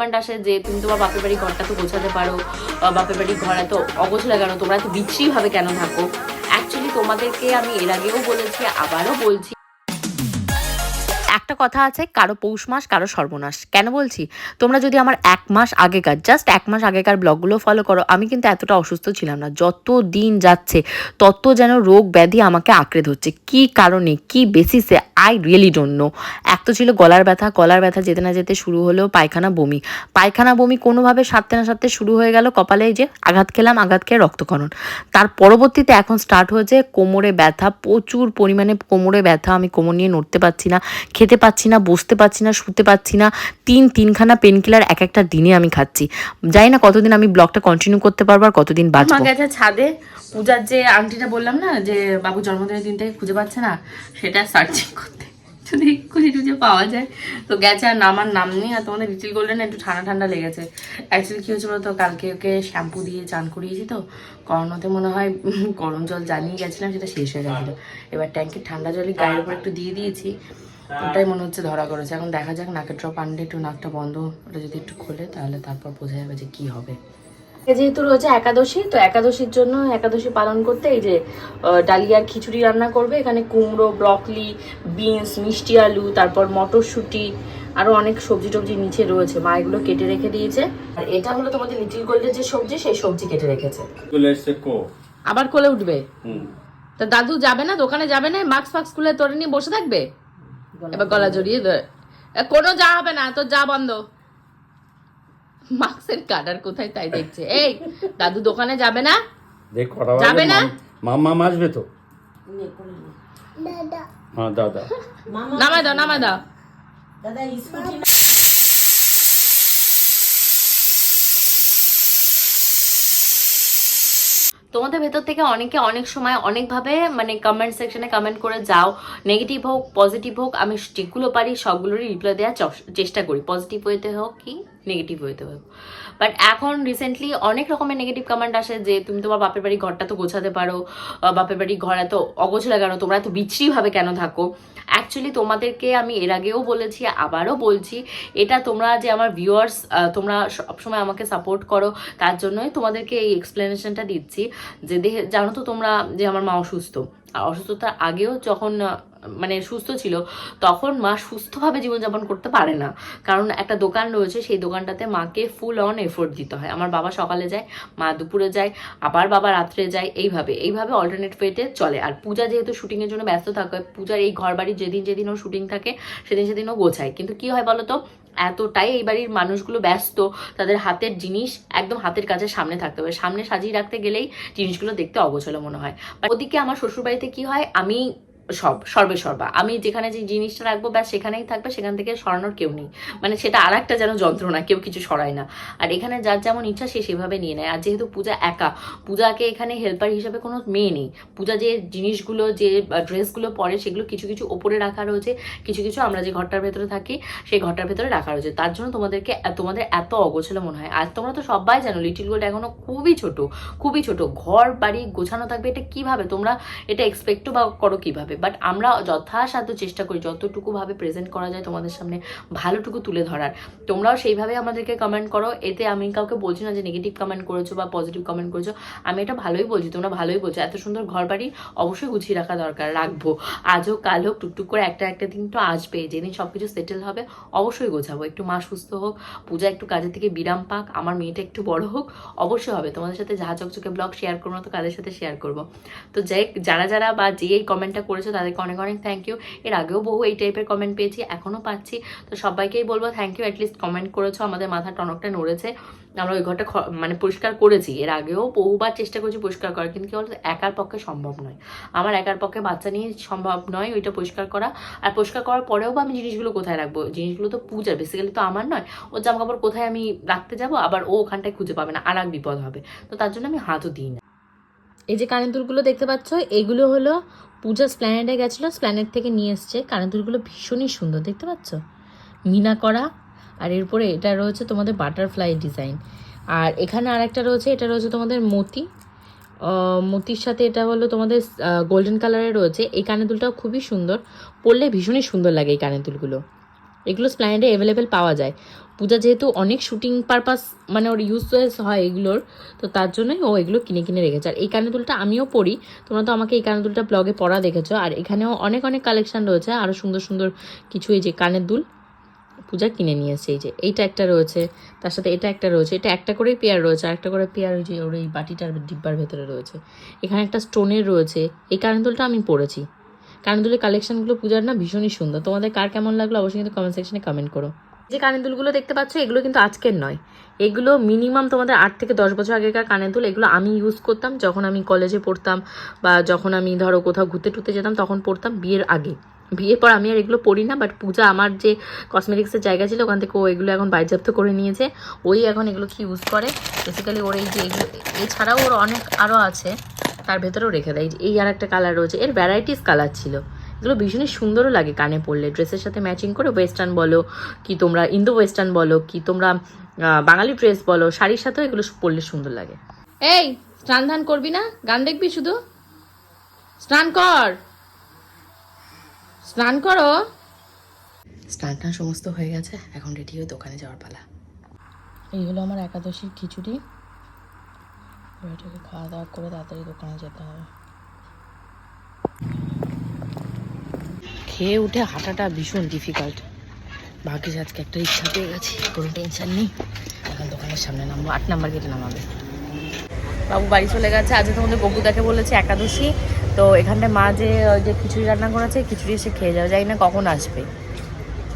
Comment আসে যে তুমি তোমার বাপের বাড়ি ঘরটা তো গোছাতে পারো বাপের বাড়ি ঘর এত অগোছলা কেন? তোমরা এত বিচ্ছিরিভাবে কেন থাকো? অ্যাকচুয়ালি তোমাদেরকে আমি এর আগেও বলেছি, আবারও বলছি। একটা কথা আছে, কারও পৌষ মাস, কারও সর্বনাশ। কেন বলছি? তোমরা যদি আমার এক মাস আগেকার জাস্ট এক মাস আগেকার ব্লগগুলো ফলো করো, আমি কিন্তু এতটা অসুস্থ ছিলাম না। যত দিন যাচ্ছে, তত যেন রোগ ব্যাধি আমাকে আঁকড়ে ধরছে। কি কারণে, কি বেসিসে আই রিয়েলি ডোন্ট নো এক তো ছিল গলার ব্যথা গলার ব্যথা যেতে না যেতে শুরু হলো পায়খানা, বমি। পায়খানা, বমি কোনোভাবে সারতে না সারতে শুরু হয়ে গেল কপালে যে আঘাত খেলাম, আঘাত খেয়ে রক্তক্ষরণ। তার পরবর্তীতে এখন স্টার্ট হয়েছে কোমরে ব্যথা, প্রচুর পরিমাণে কোমরে ব্যথা, আমি কোমর নিয়ে নড়তে পারছি না। খেতে পাচ্ছি না বসতে পারছি না শুতে পারছি না। তিন তিনখানা পেন কিলার এক একটা দিনে আমি খাচ্ছি। জানি না কতদিন আমি ব্লগটা কন্টিনিউ করতে পারব আর কতদিন বাঁচবো। গেছে ছাদে পূজার যে আংটিটা বললাম না যে বাবু জন্মদিনের দিনটাকে খুঁজে পাচ্ছে না সেটা সার্চিং করতে। যদি খুঁজে টুজে পাওয়া যায়। তো গেছে আর নামার নাম নেই আর তোমাদের লিটিল গোল্ডেন একটু ঠান্ডা ঠান্ডা লেগেছে। অ্যাকচুয়ালি কী হয়েছিল তো কালকে ওকে শ্যাম্পু দিয়ে চান করিয়েছি তো করোনাতে মনে হয় গরম জল জানিয়ে গেছিলাম সেটা শেষ হয়ে গেছিল। এবার ট্যাঙ্কের ঠান্ডা জলই গায়ের উপর একটু দিয়ে দিয়েছি। ওটাই মনে হচ্ছে ধরা করেছে। এখন দেখা যাক নাকের ড্রপ আনলে একটু নাকটা বন্ধ ওটা যদি একটু খোলে তাহলে তারপর বোঝা যাবে যে কি হবে। যেহেতু রয়েছে একাদশী তো একাদশীর জন্য একাদশী পালন করতে এই যে আহ, ডালিয়ার খিচুড়ি রান্না করবে। এখানে কুমড়ো ব্রকলি বিনস মিষ্টি আলু তারপর মটরশুঁটি আরও অনেক সবজি টবজি নিচে রয়েছে। মা এগুলো কেটে রেখে দিয়েছে। আর এটা হলো তোমাদের লিটিল গোল্ডের যে সবজি সেই সবজি কেটে রেখেছে। আবার কোলে উঠবে? হুম। তা দাদু যাবে না? দোকানে যাবে না? মাস্ক ফাক্স খুলে তোরে নিয়ে বসে থাকবে? এবার গলা জড়িয়ে ধরে। কোনো যা হবে না তোর যা বন্ধ। মাস্কের কাটার কোথায় তাই দেখছে? এই দাদু দোকানে যাবে না? যাবে না? মাম্মা আসবে তো। নামাই দাদা। নামাই দাও দাদা দাও তোমাদের ভেতর থেকে অনেকে অনেক সময় অনেকভাবে মানে কমেন্ট সেকশনে কমেন্ট করে যাও। নেগেটিভ হোক পজিটিভ হোক, আমি যেগুলো পারি সবগুলোরই রিপ্লাই দেওয়ার চেষ্টা করি। পজিটিভ ওয়েতে হোক কি? নেগেটিভ ওয়েতে হোক বাট এখন রিসেন্টলি অনেক রকমের নেগেটিভ কমেন্ট আসে যে, তুমি তোমার বাপের বাড়ি ঘরটা তো গোছাতে পারো বাপের বাড়ি ঘর এত অগোছলা কেন? তোমরা এত বিচ্ছিরিভাবে কেন থাকো? অ্যাকচুয়ালি তোমাদেরকে আমি এর আগেও বলেছি, আবারও বলছি, এটা তোমরা যে আমার ভিউয়ার্স তোমরা সবসময় আমাকে সাপোর্ট করো, তার জন্যই তোমাদেরকে এই এক্সপ্লেনেশনটা দিচ্ছি। যে দেখে জানো তো তোমরা যে আমার মা অসুস্থ। অসুস্থতার আগেও যখন মানে সুস্থ ছিল, তখন মা সুস্থভাবে জীবনযাপন করতে পারে না। কারণ একটা দোকান রয়েছে, সেই দোকানটাতে মাকে ফুল অন এফোর্ট দিতে হয়। আমার বাবা সকালে যায়, মা দুপুরে যায়, আবার বাবা রাত্রে যায়, এইভাবে এইভাবে অল্টারনেট ওয়েতে চলে। আর পূজা যেহেতু শুটিংয়ের জন্য ব্যস্ত থাকে, পূজার এই ঘর বাড়ির যেদিন যেদিন শুটিং থাকে, সেদিন সেদিন ও গোছায়। কিন্তু কি হয় বলো তো এতটাই এই বাড়ির মানুষগুলো ব্যস্ত, তাদের হাতের জিনিস একদম হাতের কাছে সামনে থাকতে হবে। সামনে সাজিয়ে রাখতে গেলেই জিনিসগুলো দেখতে অগোছলো মনে হয়। ওদিকে আমার শ্বশুরবাড়িতে কি হয়, আমি সব, সর্বে সর্বা। আমি যেখানে যে জিনিসটা রাখব, ব্যাস সেখানেই থাকবে, সেখান থেকে সরানোর কেউ নেই। মানে সেটা আর একটা যেন যন্ত্রণা, কেউ কিছু সরায় না। আর এখানে যার যেমন ইচ্ছা সে সেভাবে নিয়ে নেয়। আর যেহেতু পূজা একা, পূজাকে এখানে হেল্পার হিসেবে কোনো মেয়ে নেই। পূজা যে জিনিসগুলো, যে ড্রেসগুলো পরে সেগুলো কিছু কিছু ওপরে রাখা রয়েছে। কিছু কিছু আমরা যে ঘরটার ভেতরে থাকি, সেই ঘরটার ভেতরে রাখা রয়েছে। তার জন্য তোমাদেরকে তোমাদের এত অগোছালো মনে হয়। আর তোমরা তো সবাই জানো লিটিল গোল্ড এখনও খুবই ছোট খুবই ছোট। ঘর, বাড়ি গোছানো থাকবে, এটা কীভাবে? তোমরা এটা এক্সপেক্টও বা করো কীভাবে? বাট আমরা যথাসাধ্য চেষ্টা করি যতটুকু ভাবে প্রেজেন্ট করা যায় তোমাদের সামনে ভালোটুকু তুলে ধরার। তোমরাও সেইভাবে আমাদেরকে কমেন্ট করো। এতে আমি কাউকে বলছি না যে নেগেটিভ কমেন্ট করেছ বা পজিটিভ কমেন্ট করেছ। আমি এটা ভালোই বলছি, তোমরা ভালোই বলছো। এত সুন্দর ঘর বাড়ি অবশ্যই গুছিয়ে রাখা দরকার, রাখব। আজ হোক, কাল হোক, টুকটুক করে একটা একটা দিন তো আসবে। যেদিন সব কিছু সেটেল হবে, অবশ্যই গোছাবো। একটু মা সুস্থ হোক, পূজা একটু কাজের থেকে বিরাম পাক, আমার মেয়েটা একটু বড় হোক, অবশ্যই হবে। তোমাদের সাথে যাহা চকচকে ব্লগ শেয়ার করব না তো কাদের সাথে শেয়ার করব? তো যাই যারা যারা বা যে এই কমেন্টটা করেছ তাদেরকে অনেক অনেক থ্যাংক ইউ এর আগেও বহু এই টাইপের কমেন্ট পেয়েছি এখনও পাচ্ছি। তো সবাইকেই বলব থ্যাংক ইউ অ্যাটলিস্ট কমেন্ট করেছ, আমাদের মাথা টনকটা নড়েছে। আমরা ওই ঘরটা মানে পরিষ্কার করেছি। এর আগেও বহুবার চেষ্টা করেছি পরিষ্কার করার, কিন্তু কি বলতো, একার পক্ষে সম্ভব নয়। আমার একার পক্ষে বাচ্চা নিয়ে সম্ভব নয় ওইটা পরিষ্কার করা। আর পরিষ্কার করার পরেও বা আমি জিনিসগুলো কোথায় রাখব? জিনিসগুলো তো পূজার বেসিক্যালি তো আমার নয়। ওর জামা কাপড় কোথায় আমি রাখতে যাব? আবার ও ওখানটায় খুঁজে পাবে না। আর এক বিপদ হবে। তো তার জন্য আমি হাতও দিই না। এই যে কানের দুলগুলো দেখতে পাচ্ছ, এগুলো হলো পূজা স্প্ল্যানেডে গেছিল স্প্ল্যানেড থেকে নিয়ে এসছে। কানের দুলগুলো ভীষণই সুন্দর, দেখতে পাচ্ছ? মিনা করা, আর এরপরে এটা রয়েছে তোমাদের বাটারফ্লাই ডিজাইন আর এখানে আরেকটা রয়েছে, এটা রয়েছে তোমাদের মতি। মতির সাথে এটা হলো তোমাদের গোল্ডেন কালারের রয়েছে। এই কানের দুলটাও খুবই সুন্দর, পরলে ভীষণই সুন্দর লাগে এই কানের দুলগুলো। এগুলো স্প্ল্যানেডে অ্যাভেলেবেল পাওয়া যায়। পূজা যেহেতু অনেক শুটিং পারপাস মানে ওর ইউজ হয় এগুলোর, তো তার জন্যই ও এগুলো কিনে কিনে রেখেছে। আর এই কানের দুলটা আমিও পড়ি, তোমরা তো আমাকে এই কানের দুলটা ব্লগে পরা দেখেছ। আর এখানেও অনেক অনেক কালেকশান রয়েছে আরও সুন্দর সুন্দর কিছু এই যে কানের দুল পূজা কিনে নিয়ে এই যে এইটা একটা রয়েছে, তার সাথে এটা একটা রয়েছে, এটা একটা করেই পেয়ার রয়েছে, আর একটা করে পেয়ার ওই যে ওর এই বাটিটার ডিব্বার ভেতরে রয়েছে। এখানে একটা স্টোনের রয়েছে, এই কানের দুলটা আমি পরেছি কানের দুলের কালেকশনগুলো পূজার না ভীষণই সুন্দর। তোমাদের কার কেমন লাগল অবশ্যই কিন্তু কমেন্ট সেকশনে কমেন্ট করো। যে কানের দুলগুলো দেখতে পাচ্ছ, এগুলো কিন্তু আজকের নয়। এগুলো মিনিমাম তোমাদের আট থেকে দশ বছর আগেকার কানের দুল, এগুলো আমি ইউজ করতাম যখন আমি কলেজে পড়তাম বা যখন আমি ধরো কোথাও ঘুরতে টুরতে যেতাম তখন পড়তাম বিয়ের আগে। বিয়ের পর আমি আর এগুলো পড়ি না বাট পূজা আমার যে কসমেটিক্সের জায়গা ছিল ওখান থেকে ও এগুলো এখন বাজেয়াপ্ত করে নিয়েছে। ওই এখন এগুলো কি ইউজ করে? বেসিক্যালি ওর এই যে এগুলো, এছাড়াও ওর অনেক আরও আছে, তার ভেতরেও রেখে দেয়। এই আর একটা কালার রয়েছে। এর ভ্যারাইটিস কালার ছিল। এগুলো ভীষণই সুন্দরও লাগে কানে পরলে ড্রেসের সাথে ম্যাচিং করে ওয়েস্টার্ন বলো কি তোমরা ইন্দো ওয়েস্টার্ন বলো কি তোমরা বাঙালি ড্রেস বলো শাড়ির সাথেও এগুলো পরলে সুন্দর লাগে। এই স্নান ধান করবি না? গান দেখবি শুধু? স্নান কর! স্নান করো! স্নান টান সমস্ত হয়ে গেছে এখন রেডি হয়ে দোকানে যাওয়ার পালা। এই হলো আমার একাদশীর খিচুড়ি। এটাকে খাওয়া দাওয়া করে তাড়াতাড়ি দোকানে যেতে হবে। খেয়ে উঠে হাঁটাটা ভীষণ ডিফিকাল্ট ভাগ্যিস আজকে একটা ইচ্ছা পেয়ে গেছি, কোনো টেনশন নেই। এখন দোকানের সামনে নামবো, আট নাম্বার গেটে নামাবে। বাবু বাড়ি চলে গেছে, আজকে তোমাদের বকুদাকে বলেছে একাদশী। তো এখানটায় মা যে, ওই যে খিচুড়ি রান্না করেছে, খিচুড়ি এসে খেয়ে যাবে, জানি না কখন আসবে।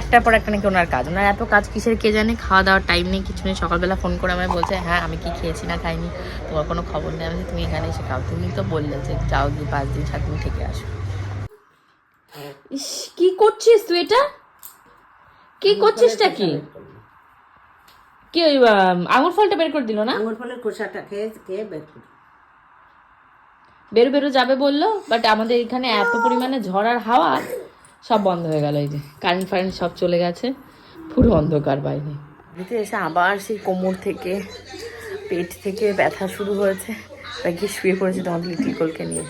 একটার পর একটা নাকি ওনার কাজ, ওনার এত কাজ কিসের কে জানে, খাওয়া দাওয়ার টাইম নেই, কিছু নেই। সকালবেলা ফোন করে আমায় বলছে হ্যাঁ আমি কি খেয়েছি না খাইনি, তোমার কোনো খবর নেই? আমি তুমি এখানে এসে খাও। তুমি তো বললে যে, যাও গিয়ে পাঁচ দিন সাত দিন থেকে আসো। ইস কি করছিস তুই এটা? কি করছিসটা কি? কি ওই আঙুর ফলটা বের করে দিল না? আঙুর ফলের খোসাটা খেয়ে খেয়ে বের করি। বেরো বেরো যাবে বলল বাট আমাদের এখানে এত পরিমাণে ঝড় আর হাওয়া সব বন্ধ হয়ে গেল এই যে। কারেন্ট ফারেন্ট সব চলে গেছে পুরো অন্ধকার বাইরে। বাড়িতে এসে আবার সেই কোমর থেকে পেট থেকে ব্যথা শুরু হয়েছে। তাই গিয়ে শুয়ে পড়েছে তোমাদের লিটিল কোলকে নিয়ে।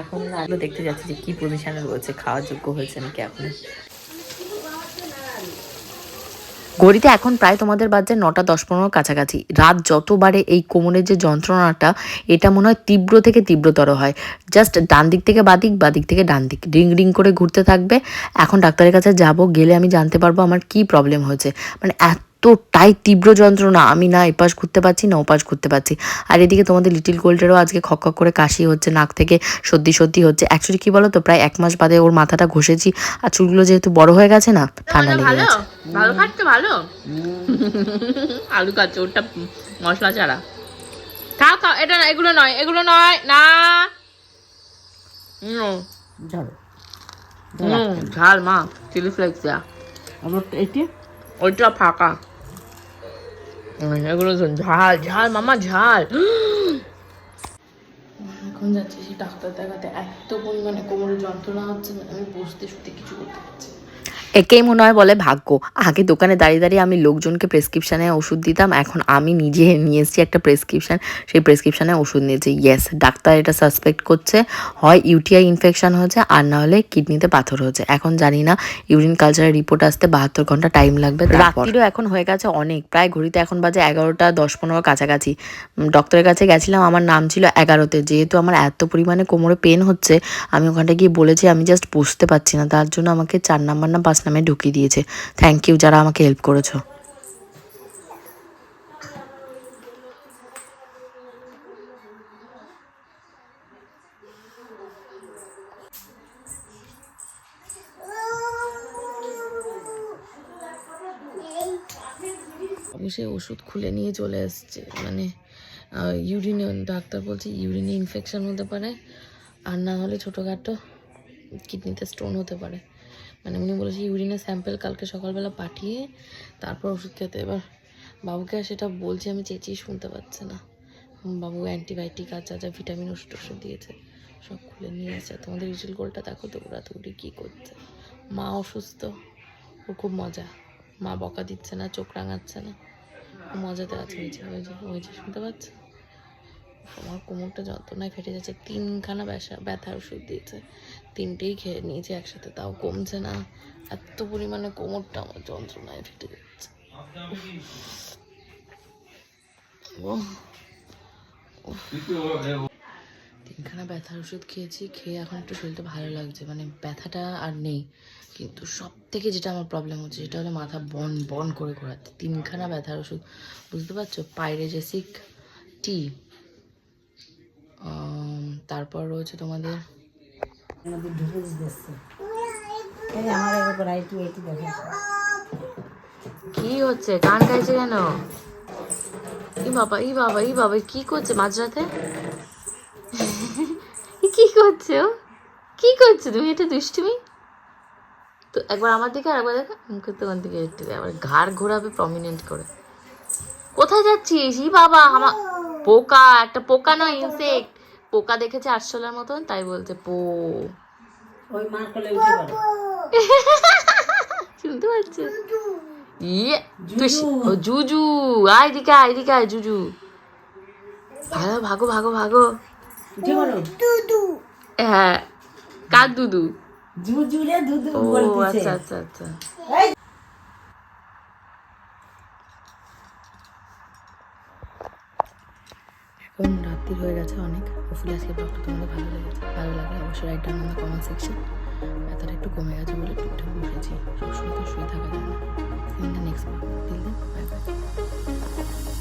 এখন আগে দেখতে যাচ্ছি যে কি পজিশনে রয়েছে, খাওয়ার যোগ্য হয়েছে নাকি এখন ঘড়িতে এখন প্রায় তোমাদের বাজে নটা দশ পনেরো কাছাকাছি। রাত যতবারে এই কোমরের যে যন্ত্রণাটা, এটা মনে হয় তীব্র থেকে তীব্রতর হয়। জাস্ট ডান দিক থেকে বাদিক বাদিক থেকে ডান দিক। রিং রিং করে ঘুরতে থাকবে। এখন ডাক্তারের কাছে যাব, গেলে আমি জানতে পারব আমার কি প্রবলেম হয়েছে। মানে এতটাই তীব্র যন্ত্রণা। আমি না এপাশ ঘুরতে পারছি না ওপাশ ঘুরতে পারছি। আর এদিকে তোমাদের লিটিল গোল্ডেরও আজকে খক খক করে কাশি হচ্ছে নাক থেকে সর্দি সর্দি হচ্ছে। অ্যাকচুয়ালি কি বলো তো প্রায় এক মাস বাদে ওর মাথাটা ঘষেছি। আর চুলগুলো যেহেতু বড় হয়ে গেছে না ঠান্ডা লেগে ভালো? গেছে। ভালো খাচ্ছে ভালো? আলু খাচ্ছে ওটা মশলা ছাড়া। খাও খাও এটা না, এগুলো নয় এগুলো নয় না। হুম, ঝাল। মা চিলি ফ্লেক্স দেয়া ওইটা ফাঁকা। এগুলো ঝাল ঝাল মামা ঝাল এখন যাচ্ছি সেই ডাক্তার দেখাতে এত পরিমাণে কোমরে যন্ত্রণা হচ্ছে আমি বসতে শুতে কিছু করতে পারছি। একেই মনে হয় বলে ভাগ্য। আগে দোকানে দাঁড়িয়ে দাঁড়িয়ে আমি লোকজনকে প্রেসক্রিপশানে ওষুধ দিতাম, এখন আমি নিজে নিয়ে এসেছি একটা প্রেসক্রিপশান সেই প্রেসক্রিপশানে ওষুধ নিয়েছি। ইয়েস ডাক্তার এটা সাসপেক্ট করছে, হয় ইউটিআই ইনফেকশন হয়েছে, আর না হলে কিডনিতে পাথর হয়েছে। এখন জানি না ইউরিন কালচারের রিপোর্ট আসতে বাহাত্তর ঘণ্টা টাইম লাগবে রাত্রিরও এখন হয়ে গেছে অনেক, প্রায় ঘড়িতে এখন বাজে এগারোটা দশ পনেরো কাছাকাছি। ডক্টরের কাছে গেছিলাম, আমার নাম ছিল এগারোতে, যেহেতু আমার এত পরিমাণে কোমরে পেন হচ্ছে, আমি ওখানটা গিয়ে বলেছি, আমি জাস্ট বসতে পারছি না, তার জন্য আমাকে চার নাম্বার না পাঁচ নামে ঢুকিয়ে দিয়েছে। থ্যাংক ইউ যারা আমাকে হেল্প করেছ। সেই ওষুধ খুলে নিয়ে চলে এসছে। মানে ইউরিনে ডাক্তার বলছে ইউরিনে ইনফেকশন হতে পারে, আর না হলে ছোটোখাটো কিডনিতে স্টোন হতে পারে। মানে উনি বলেছে ইউরিনের স্যাম্পেল কালকে সকালবেলা পাঠিয়ে তারপর ওষুধ খেতে। এবার বাবুকে সেটা বলছি, আমি চেঁচিয়ে শুনতে পাচ্ছে না। বাবু অ্যান্টিবায়োটিক আর যা যা ভিটামিন ওষুধ ওষুধ দিয়েছে, সব খুলে নিয়ে এসেছে তোমাদের রিচুয়াল গোলটা দেখো তো ওরা তো কী করছে। মা অসুস্থ ও খুব মজা। মা বকা দিচ্ছে না, চোখ রাঙাচ্ছে না। মজাতে আছে, ওই যে ওই যে ওই যে, শুনতে পাচ্ছ? আমার কোমরটা যত যন্ত্রণায় ফেটে যাচ্ছে। তিনখানা ব্যথা, ব্যথার ওষুধ দিয়েছে। তিনটেই খেয়ে নিয়েছি একসাথে, তাও কমছে না। এত পরিমাণে কোমরটা আমার যন্ত্রণায় ফেটে যাচ্ছে। তিনখানা ব্যথার ওষুধ খেয়েছি, খেয়ে এখন একটু শরীরটা ভালো লাগছে। মানে ব্যথাটা আর নেই, কিন্তু সব থেকে যেটা আমার প্রবলেম হচ্ছে সেটা হলো মাথা বন বন করে ঘোরাচ্ছে। তিনখানা ব্যথার ওষুধ, বুঝতে পারছ? পাইরেজেসিক টি। তারপর রয়েছে তোমাদের আমাদের কি হচ্ছে? কান খাইছে কেন? ই বাবা ই বাবা ই বাবা, কি করছে মাঝরাতে? কি করছে ও? কি করছে? তুমি এটা দুষ্টুমি? তো একবার আমার দিকে আর একবার দেখো তোমার দিকে একটু আবার ঘাড় ঘোরাবে প্রমিনেন্ট করে। কোথায় যাচ্ছিস? ই বাবা, আমার পোকা, একটা পোকা নয় ইনসেক্ট পোকা দেখেছে আটশোলার মতন তাই বলছে পো। ওই মার কোলে উঠে পড়ে। শুনতে পাচ্ছ? ইয়ে তুই জুজু। আয় দিকে আয় দিকে আয় জুজু। ভালো ভাগো ভাগো ভাগো। উঠে পড়ো। হ্যাঁ কার দুদু? দুধু ও আচ্ছা আচ্ছা আচ্ছা। এখন রাত্রি হয়ে গেছে অনেক। হোপফুলি আজকে ব্লগটা তোমাদের ভালো লেগেছে। ভালো লাগে অবশ্যই রাইট ডাউন আমাদের কমেন্ট সেকশন এতটা একটু কমে গেছে বলে টুকটাক বসেছি সবসময় তো শুয়ে থাকা যায় না সিনটা next blog then bye bye